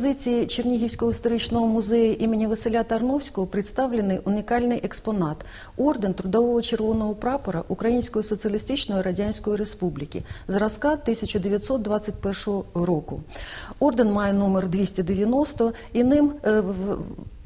Експозиції Чернігівського історичного музею імені Василя Тарновського представлений унікальний експонат орден Трудового червоного прапора Української соціалістичної радянської республіки зразка 1921 року. Орден має номер 290 і ним е,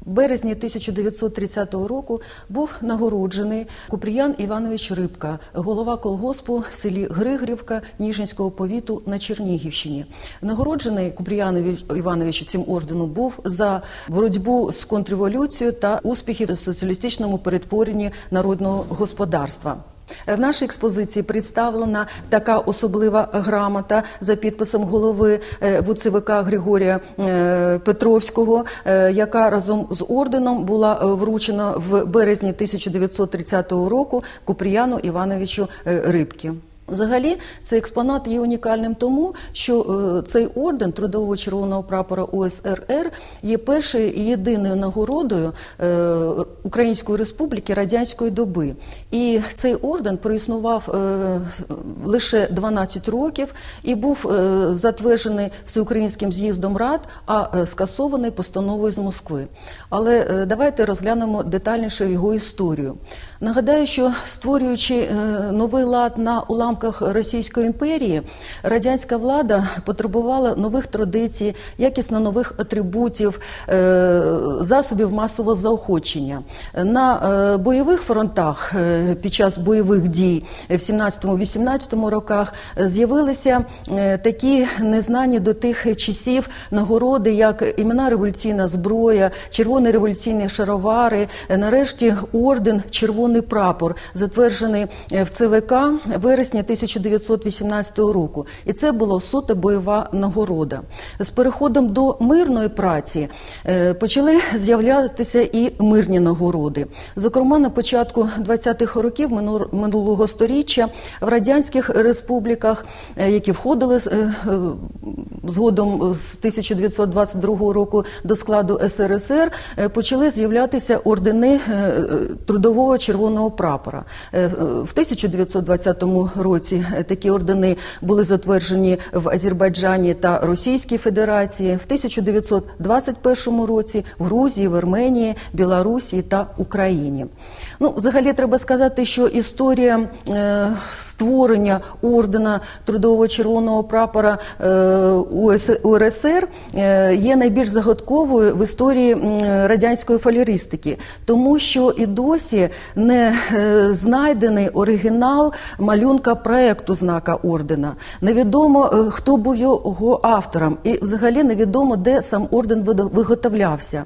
березні 1930 року був нагороджений Купріян Іванович Рибка, голова колгоспу в селі Григорівка Ніжинського повіту на Чернігівщині. Нагороджений Купріян Іві- Іванович цим орденом був за боротьбу з контрреволюцією та успіхи в соціалістичному перетворенні народного господарства. В нашій експозиції представлена така особлива грамота за підписом голови е, ВУЦВК Григорія е, Петровського, е, яка разом з орденом була вручена в березні 1930 року Купріяну Івановичу Рибки. Взагалі, цей експонат є унікальним тому, що е, цей орден трудового червоного прапора УСРР є першою і єдиною нагородою е, Української республіки радянської доби. І цей орден проіснував е, лише 12 років і був е, затверджений всеукраїнським з'їздом рад, а е, скасований постановою з Москви. Але е, давайте розглянемо детальніше його історію. Нагадаю, що створюючи е, новий лад на уламках Російської імперії, радянська влада потребувала нових традицій, якісно нових атрибутів, е, засобів масового заохочення. На е, бойових фронтах е, під час бойових дій в 17-18 роках з'явилися такі незнані до тих часів нагороди, як імена революційна зброя, червоні революційні шаровари, нарешті орден Червоний прапор, затверджений в ЦВК вересні 1918 року. І це була суто бойова нагорода. З переходом до мирної праці е, почали з'являтися і мирні нагороди. Зокрема, на початку 20-х років минулого сторіччя в радянських республіках, е, які входили е, згодом з 1922 року до складу СРСР, е, почали з'являтися ордени е, е, трудового червоного прапора. Е, В 1920 році е, такі ордени були затверджені в Азербайджані та Російській Федерації, в 1921 році в Грузії, в Арменії, Білорусі та Україні. Ну, взагалі треба сказати, що історія е, створення ордена трудового червоного прапора е, УРСР е, є найбільш загадковою в історії радянської фалеристики, тому що і досі не е, знайдений оригінал малюнка проекту знака ордена. Невідомо, е, хто був його автором, і взагалі невідомо, де сам орден виготовлявся.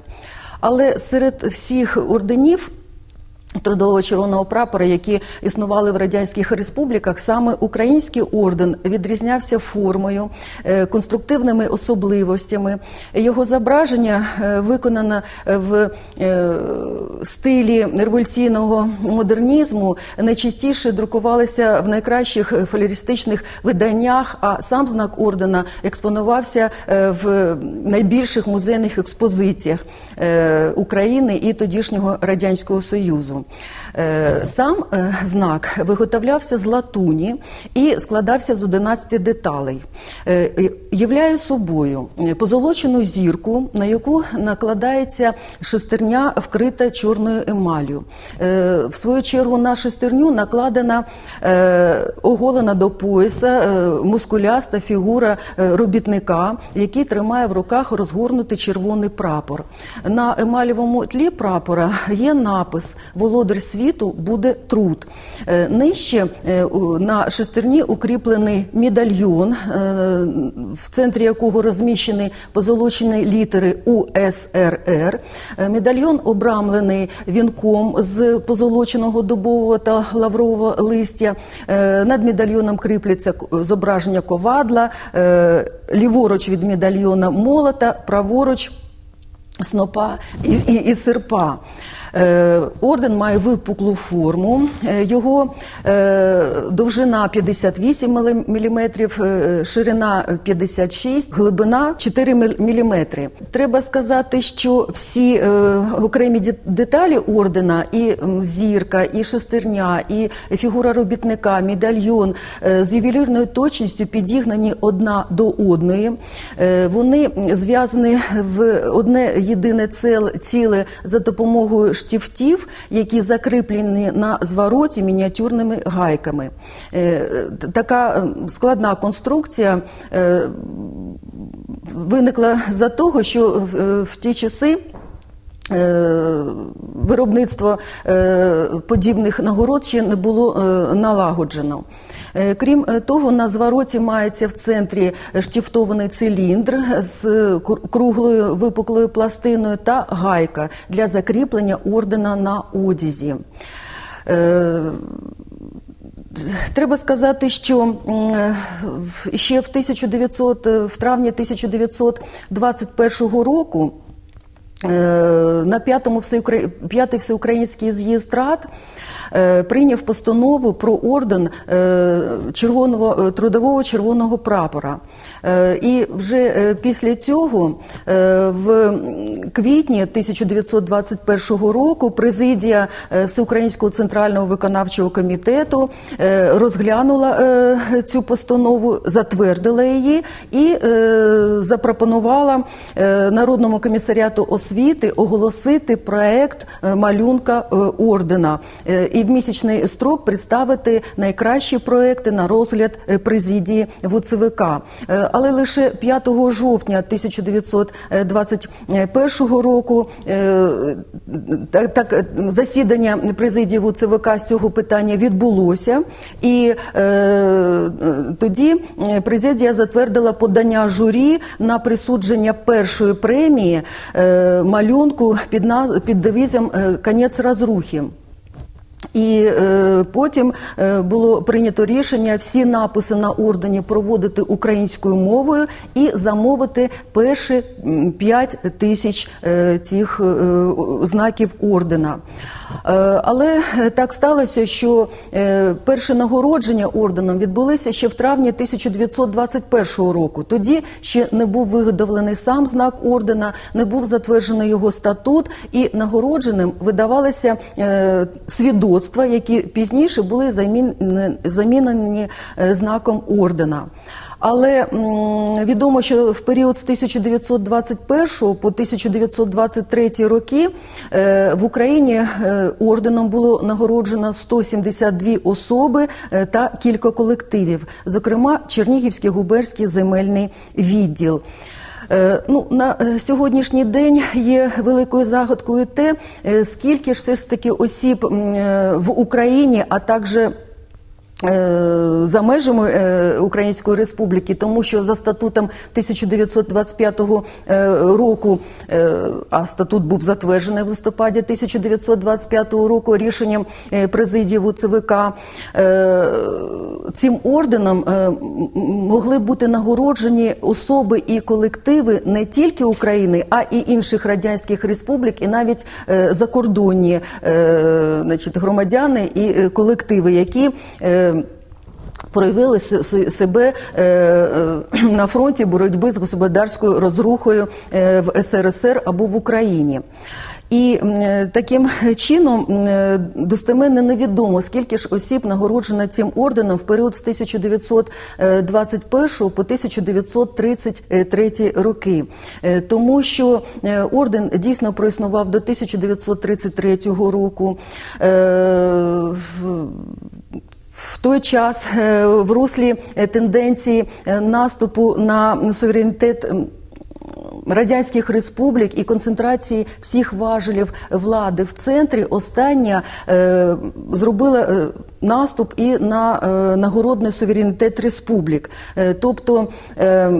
Але серед всіх орденів Трудового червоного прапора, які існували в радянських республіках, саме український орден відрізнявся формою, е, конструктивними особливостями. Його зображення е, виконане в е, стилі революційного модернізму, найчастіше друкувалися в найкращих фалеристичних виданнях. А сам знак ордена експонувався в найбільших музейних експозиціях України і тодішнього радянського союзу. Е, Сам е, знак виготовлявся з латуні і складався з 11 деталей. Е, Являє собою позолочену зірку, на яку накладається шестерня, вкрита чорною емаллю. Е, В свою чергу на шестерню накладена оголена до пояса мускуляста фігура робітника, який тримає в руках розгорнутий червоний прапор. На емалєвому тлі прапора є напис Володар світу буде труд. Е, Нижче е, на шестерні укріплений медальйон, е, в центрі якого розміщені позолочені літери УСРР. Медальйон обрамлений вінком з позолоченого дубового та лаврового листя. Над медальйоном кріпляться зображення ковадла, ліворуч від медальйона молота, праворуч снопа і, і, і серпа. Е, Орден має випуклу форму, Е, його е, довжина 58 мм, ширина 56, глибина 4 мм. Треба сказати, що всі окремі деталі ордена, і зірка, і шестерня, і фігура робітника, медальйон з ювелірною точністю підігнані одна до одної. Вони зв'язані в одне єдине ціле за допомогою штифтів, які закріплені на звороті мініатюрними гайками. Е, Така е, складна конструкція е, виникла за того, що в, ті часи. Виробництво подібних нагород ще не було налагоджено. Е, Крім е, того, на звороті мається в центрі штифтований циліндр з круглою випуклою пластиною та гайка для закріплення ордена на одязі. Е, Треба сказати, що е, ще в 1900, е, в травні 1921 року е, на п'ятому п'ятий всеукраїнський з'їзд рад е, прийняв постанову про орден е, червоного е, трудового червоного прапора. Е, І вже е, після цього, е, в квітні 1921 року, президія е, Всеукраїнського центрального виконавчого комітету е, розглянула е, цю постанову, затвердила її і е, запропонувала е, Народному комісаріату освіти оголосити проект е, малюнка е, ордена е, і в місячний строк представити найкращі проекти на розгляд президії ВУЦВК. Але лише 5 жовтня 1921 року так, засідання президії ВУЦВК з цього питання відбулося, і тоді президія затвердила подання журі на присудження першої премії малюнку під, наз- під девізом е, Конець розрухи. І е, потім е, було прийнято рішення всі написи на ордені проводити українською мовою і замовити перші м, 5 тисяч е, цих е, знаків ордена. Е, але е, так сталося, що е, перше нагородження орденом відбулися ще в травні 1921 року. Тоді ще не був виготовлений сам знак ордена, не був затверджений його статут, і нагородженим видавалися е, свідоцтва, які пізніше були замінені е, знаком ордена. Але відомо, що в період з 1921 по 1923 роки е, в Україні е, орденом було нагороджено 172 особи та кілька колективів, зокрема Чернігівський губерський земельний відділ. Е, Ну, на е, сьогоднішній день є великою загадкою те, е, скільки ж все ж таки осіб в Україні, а також за межами е, Української Республіки, тому що за статутом 1925 е, року, е, а статут був затверджений в листопаді 1925 року рішенням е, президії ВЦВК, е, цим орденом е, могли бути нагороджені особи і колективи не тільки України, а і інших радянських республік, і навіть е, закордонні е, значить, громадяни і е, колективи, які е, Проявили с- с- себе е, е, на фронті боротьби з господарською розрухою е, в СРСР або в Україні. І е, таким чином е, достеменно невідомо, скільки ж осіб нагороджено цим орденом в період з 1921 по 1933 роки. Е, Тому що е, орден дійсно проіснував до 1933 року. В- в той час е, в руслі е, тенденції е, наступу на суверенітет. Радянських республік і концентрації всіх важелів влади в центрі остання е, зробила е, наступ і на е, нагородний суверенітет республік. Е, тобто е,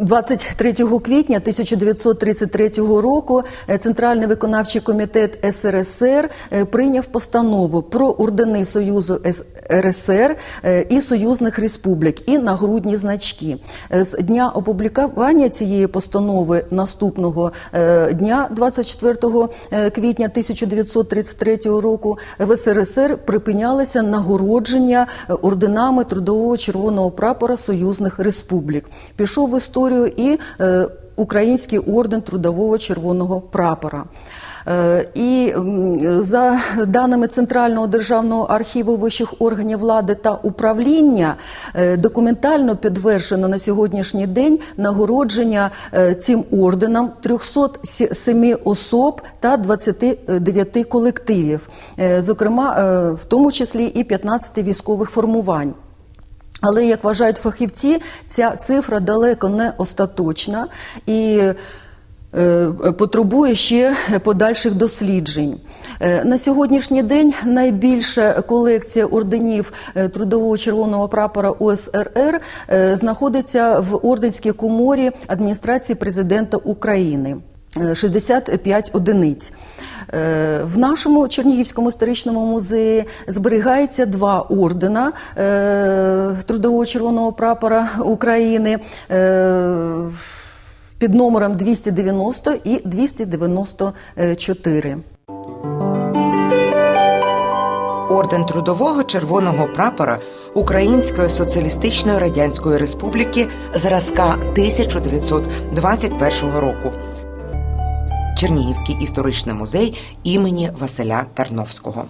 23 квітня 1933 року е, Центральний виконавчий комітет СРСР е, прийняв постанову про ордени Союзу СРСР е, і союзних республік, і нагрудні значки. З дня опублікування цієї постанови наступного дня, 24 е, квітня 1933 року, в СРСР припинялися нагородження орденами трудового червоного прапора союзних республік. Пішов в історію і е, Український орден трудового червоного прапора. Е, І за даними Центрального державного архіву вищих органів влади та управління, е, документально підтверджено на сьогоднішній день нагородження цим орденом 307 особ та 29 колективів, зокрема, в тому числі і 15 військових формувань. Але як вважають фахівці, ця цифра далеко не остаточна і е, потребує ще подальших досліджень. Е, На сьогоднішній день найбільша колекція орденів е, трудового червоного прапора УСРР знаходиться в орденській коморі адміністрації президента України. Е, 65 одиниць. Е, В нашому Чернігівському історичному музеї зберігається два ордена е, Трудового червоного прапора України е, під номером 290 і 294. Орден трудового червоного прапора Української соціалістичної радянської республіки зразка 1921 року. Чернігівський історичний музей імені Василя Тарновського.